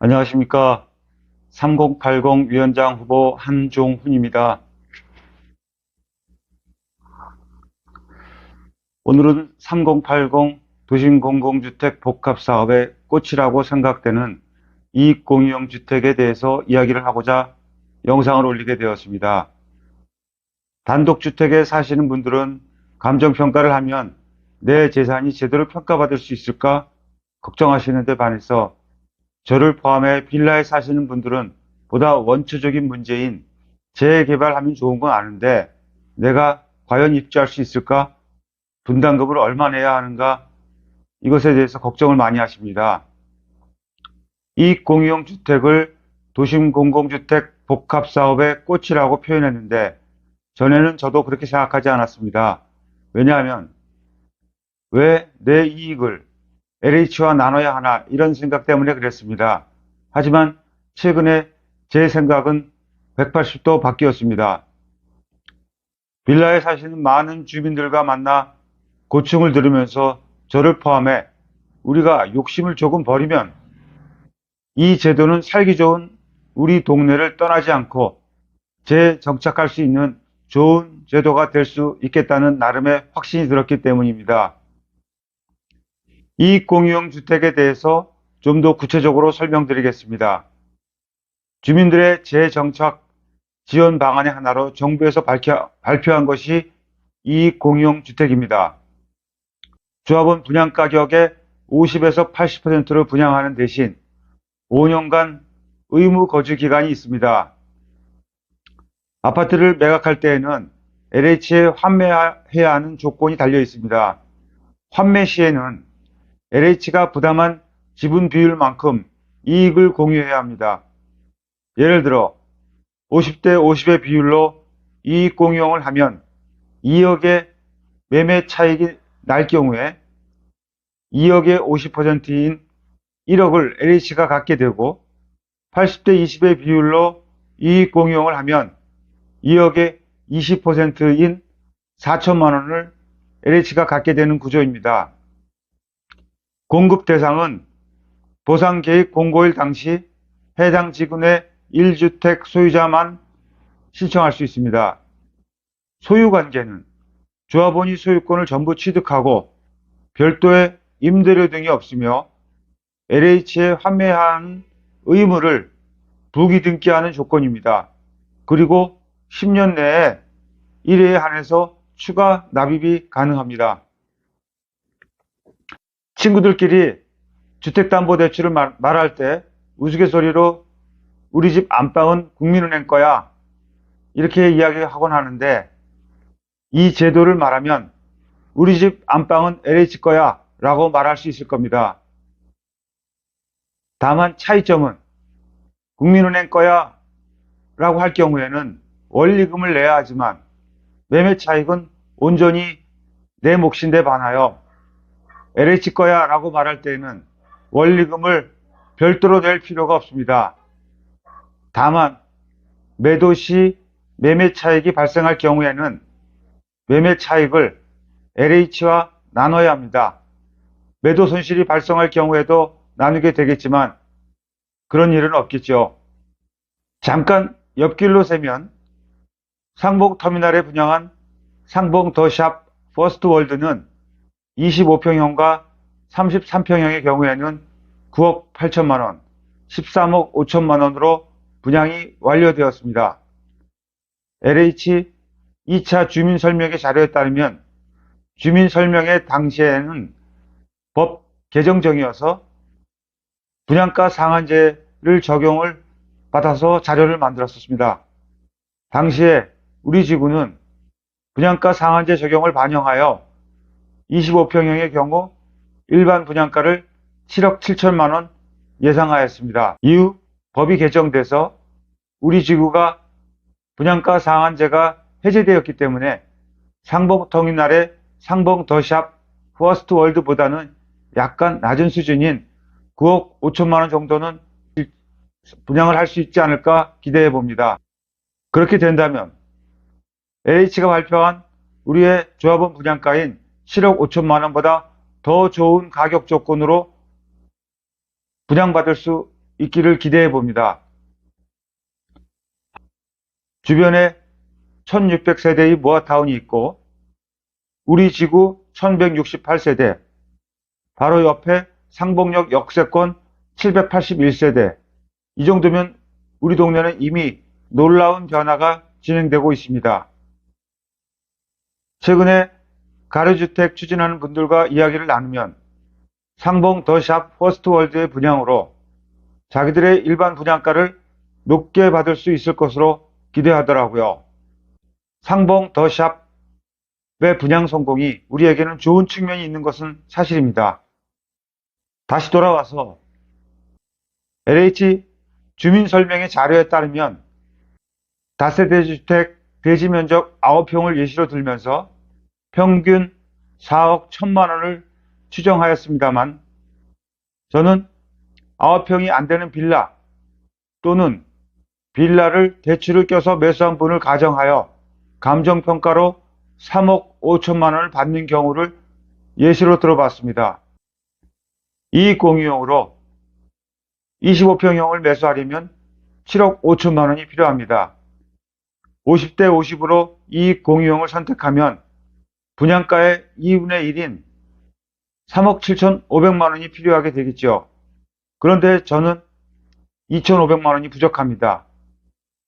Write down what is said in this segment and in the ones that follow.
안녕하십니까. 3080 위원장 후보 한종훈입니다. 오늘은 3080 도심공공주택 복합사업의 꽃이라고 생각되는 이익공유형 주택에 대해서 이야기를 하고자 영상을 올리게 되었습니다. 단독주택에 사시는 분들은 감정평가를 하면 내 재산이 제대로 평가받을 수 있을까 걱정하시는 데 반해서 저를 포함해 빌라에 사시는 분들은 보다 원초적인 문제인 재개발하면 좋은 건 아는데 내가 과연 입주할 수 있을까? 분담금을 얼마 내야 하는가? 이것에 대해서 걱정을 많이 하십니다. 이 공유형 주택을 도심 공공주택 복합사업의 꽃이라고 표현했는데 전에는 저도 그렇게 생각하지 않았습니다. 왜냐하면 왜 내 이익을 LH와 나눠야 하나 이런 생각 때문에 그랬습니다. 하지만 최근에 제 생각은 180도 바뀌었습니다. 빌라에 사시는 많은 주민들과 만나 고충을 들으면서 저를 포함해 우리가 욕심을 조금 버리면 이 제도는 살기 좋은 우리 동네를 떠나지 않고 재정착할 수 있는 좋은 제도가 될 수 있겠다는 나름의 확신이 들었기 때문입니다. 이 공유형 주택에 대해서 좀 더 구체적으로 설명드리겠습니다. 주민들의 재정착 지원 방안의 하나로 정부에서 밝혀, 발표한 것이 이 공유형 주택입니다. 조합원 분양 가격의 50에서 80%를 분양하는 대신 5년간 의무 거주 기간이 있습니다. 아파트를 매각할 때에는 LH에 환매해야 하는 조건이 달려 있습니다. 환매 시에는 LH가 부담한 지분 비율만큼 이익을 공유해야 합니다. 예를 들어 50대 50의 비율로 이익 공유형을 하면 2억의 매매 차익이 날 경우에 2억의 50%인 1억을 LH가 갖게 되고 80대 20의 비율로 이익 공유형을 하면 2억의 20%인 4천만 원을 LH가 갖게 되는 구조입니다. 공급 대상은 보상 계획 공고일 당시 해당 지구내 1주택 소유자만 신청할 수 있습니다. 소유 관계는 조합원이 소유권을 전부 취득하고 별도의 임대료 등이 없으며 LH에 환매한 의무를 부기 등기하는 조건입니다. 그리고 10년 내에 1회에 한해서 추가 납입이 가능합니다. 친구들끼리 주택담보대출을 말, 말할 때 우스갯소리로 우리 집 안방은 국민은행 거야 이렇게 이야기하곤 하는데 이 제도를 말하면 우리 집 안방은 LH 거야 라고 말할 수 있을 겁니다. 다만 차이점은 국민은행 거야 라고 할 경우에는 원리금을 내야 하지만 매매 차익은 온전히 내 몫인데 반하여 LH 거야 라고 말할 때에는 원리금을 별도로 낼 필요가 없습니다. 다만 매도 시 매매 차익이 발생할 경우에는 매매 차익을 LH와 나눠야 합니다. 매도 손실이 발생할 경우에도 나누게 되겠지만 그런 일은 없겠죠. 잠깐 옆길로 세면 상봉 터미널에 분양한 상봉 더샵 퍼스트 월드는 25평형과 33평형의 경우에는 9억 8천만 원, 13억 5천만 원으로 분양이 완료되었습니다. LH 2차 주민설명의 자료에 따르면 주민설명의 당시에는 법 개정정이어서 분양가 상한제를 적용을 받아서 자료를 만들었습니다. 당시에 우리 지구는 분양가 상한제 적용을 반영하여 25평형의 경우 일반 분양가를 7억 7천만 원 예상하였습니다. 이후 법이 개정돼서 우리 지구가 분양가 상한제가 해제되었기 때문에 상봉 터미널의 상봉 더샵 퍼스트 월드보다는 약간 낮은 수준인 9억 5천만 원 정도는 분양을 할 수 있지 않을까 기대해 봅니다. 그렇게 된다면 LH가 발표한 우리의 조합원 분양가인 7억 5천만 원보다 더 좋은 가격 조건으로 분양받을 수 있기를 기대해 봅니다. 주변에 1600세대의 모아타운이 있고 우리 지구 1168세대, 바로 옆에 상봉역 역세권 781세대, 이 정도면 우리 동네는 이미 놀라운 변화가 진행되고 있습니다. 최근에 가로주택 추진하는 분들과 이야기를 나누면 상봉 더샵 퍼스트월드의 분양으로 자기들의 일반 분양가를 높게 받을 수 있을 것으로 기대하더라고요. 상봉 더샵의 분양 성공이 우리에게는 좋은 측면이 있는 것은 사실입니다. 다시 돌아와서 LH 주민설명의 자료에 따르면 다세대 주택 대지 면적 9평을 예시로 들면서 평균 4억 1천만 원을 추정하였습니다만 저는 9평이 안 되는 빌라 또는 빌라를 대출을 껴서 매수한 분을 가정하여 감정평가로 3억 5천만 원을 받는 경우를 예시로 들어봤습니다. 이익 공유용으로 25평형을 매수하려면 7억 5천만 원이 필요합니다. 50대 50으로 이익 공유형을 선택하면 분양가의 2분의 1인 3억 7천5백만 원이 필요하게 되겠죠. 그런데 저는 2,500만 원이 부족합니다.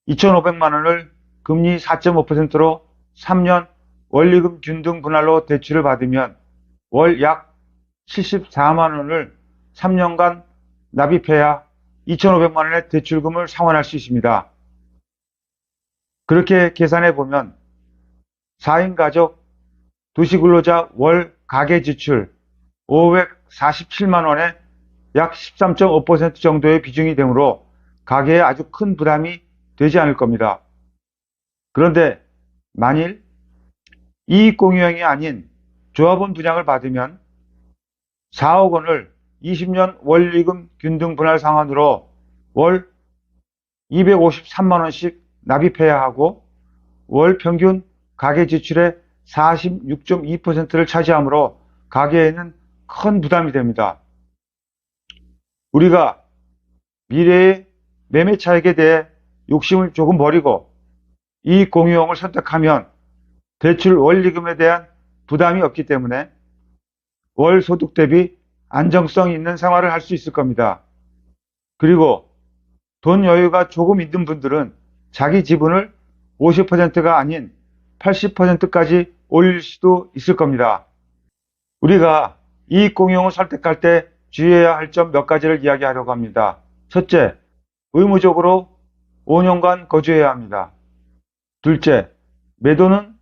2,500만 원을 금리 4.5%로 3년 원리금 균등 분할로 대출을 받으면 월 약 74만 원을 3년간 납입해야 2,500만 원의 대출금을 상환할 수 있습니다. 그렇게 계산해 보면 4인 가족 도시근로자 월 가계 지출 547만 원에 약13.5% 정도의 비중이 되므로 가계에 아주 큰 부담이 되지 않을 겁니다. 그런데 만일 이익 공유형이 아닌 조합원 분양을 받으면 4억 원을 20년 원리금 균등 분할 상환으로 월 253만 원씩 납입해야 하고 월 평균 가계 지출의 46.2%를 차지하므로 가계에는 큰 부담이 됩니다. 우리가 미래의 매매 차익에 대해 욕심을 조금 버리고 이 공유형을 선택하면 대출 원리금에 대한 부담이 없기 때문에 월 소득 대비 안정성 있는 생활을 할 수 있을 겁니다. 그리고 돈 여유가 조금 있는 분들은 자기 지분을 50%가 아닌 80%까지 올릴 수도 있을 겁니다. 우리가 이익 공용을 선택할 때 주의해야 할 점 몇 가지를 이야기하려고 합니다. 첫째, 의무적으로 5년간 거주해야 합니다. 둘째, 매도는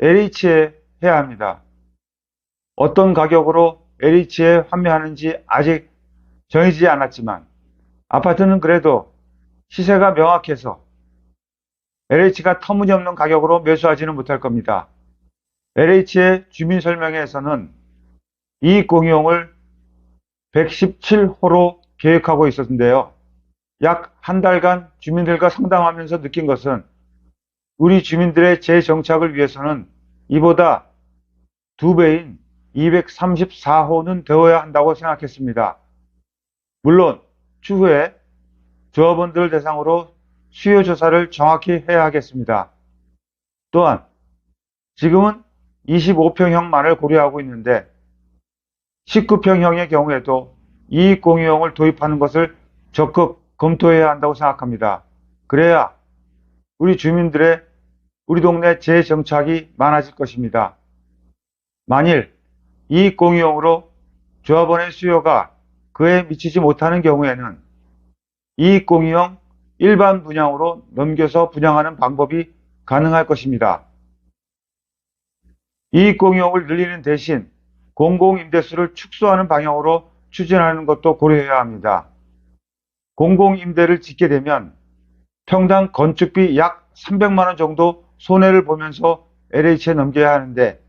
LH에 해야 합니다. 어떤 가격으로 LH에 판매하는지 아직 정해지지 않았지만 아파트는 그래도 시세가 명확해서 LH가 터무니없는 가격으로 매수하지는 못할 겁니다. LH의 주민설명회에서는 이 공용을 117호로 계획하고 있었는데요. 약 한 달간 주민들과 상담하면서 느낀 것은 우리 주민들의 재정착을 위해서는 이보다 두 배인 234호는 되어야 한다고 생각했습니다. 물론 추후에 조합원들 대상으로 수요 조사를 정확히 해야 하겠습니다. 또한 지금은 25평형만을 고려하고 있는데 19평형의 경우에도 이익 공유형을 도입하는 것을 적극 검토해야 한다고 생각합니다. 그래야 우리 주민들의 우리 동네 재정착이 많아질 것입니다. 만일 이익 공유형으로 조합원의 수요가 그에 미치지 못하는 경우에는 이익 공유형 일반 분양으로 넘겨서 분양하는 방법이 가능할 것입니다. 이익 공유형을 늘리는 대신 공공임대수를 축소하는 방향으로 추진하는 것도 고려해야 합니다. 공공임대를 짓게 되면 평당 건축비 약 300만원 정도 손해를 보면서 LH에 넘겨야 하는데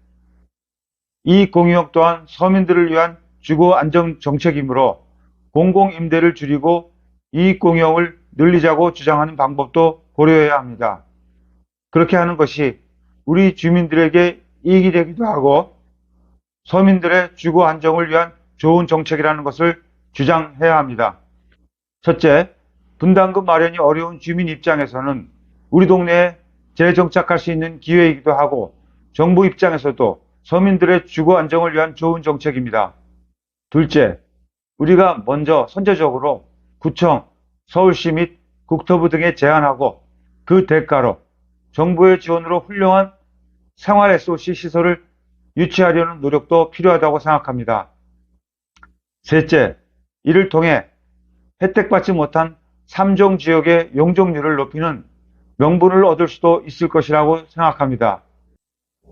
이 공유역 또한 서민들을 위한 주거 안정 정책이므로 공공임대를 줄이고 이익 공유을 늘리자고 주장하는 방법도 고려해야 합니다. 그렇게 하는 것이 우리 주민들에게 이익이 되기도 하고 서민들의 주거 안정을 위한 좋은 정책이라는 것을 주장해야 합니다. 첫째, 분담금 마련이 어려운 주민 입장에서는 우리 동네에 재정착할 수 있는 기회이기도 하고 정부 입장에서도 서민들의 주거 안정을 위한 좋은 정책입니다. 둘째, 우리가 먼저 선제적으로 구청, 서울시 및 국토부 등에 제안하고 그 대가로 정부의 지원으로 훌륭한 생활 SOC 시설을 유치하려는 노력도 필요하다고 생각합니다. 셋째, 이를 통해 혜택받지 못한 3종 지역의 용적률을 높이는 명분을 얻을 수도 있을 것이라고 생각합니다.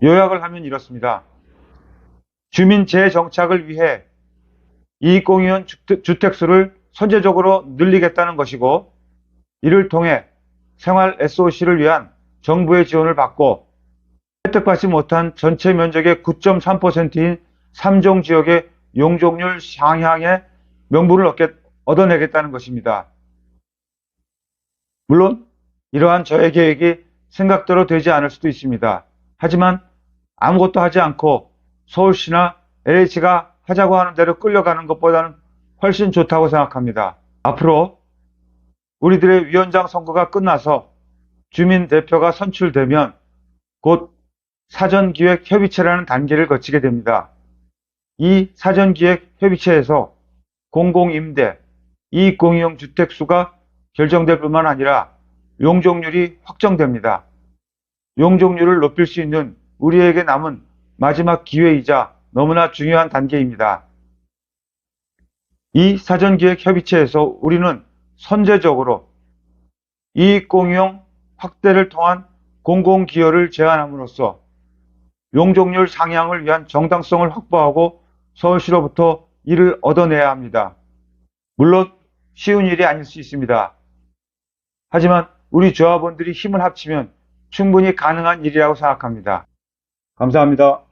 요약을 하면 이렇습니다. 주민 재정착을 위해 이익공유원 주택- 주택수를 선제적으로 늘리겠다는 것이고 이를 통해 생활 SOC를 위한 정부의 지원을 받고 혜택받지 못한 전체 면적의 9.3%인 3종 지역의 용적률 상향의 명분을 얻게, 얻어내겠다는 것입니다. 물론 이러한 저의 계획이 생각대로 되지 않을 수도 있습니다. 하지만 아무것도 하지 않고 서울시나 LH가 하자고 하는 대로 끌려가는 것보다는 훨씬 좋다고 생각합니다. 앞으로 우리들의 위원장 선거가 끝나서 주민 대표가 선출되면 곧 사전기획협의체라는 단계를 거치게 됩니다. 이 사전기획협의체에서 공공임대, 이익공유형 주택수가 결정될 뿐만 아니라 용적률이 확정됩니다. 용적률을 높일 수 있는 우리에게 남은 마지막 기회이자 너무나 중요한 단계입니다. 이 사전기획협의체에서 우리는 선제적으로 이익공유형 확대를 통한 공공기여를 제안함으로써 용적률 상향을 위한 정당성을 확보하고 서울시로부터 이를 얻어내야 합니다. 물론 쉬운 일이 아닐 수 있습니다. 하지만 우리 조합원들이 힘을 합치면 충분히 가능한 일이라고 생각합니다. 감사합니다.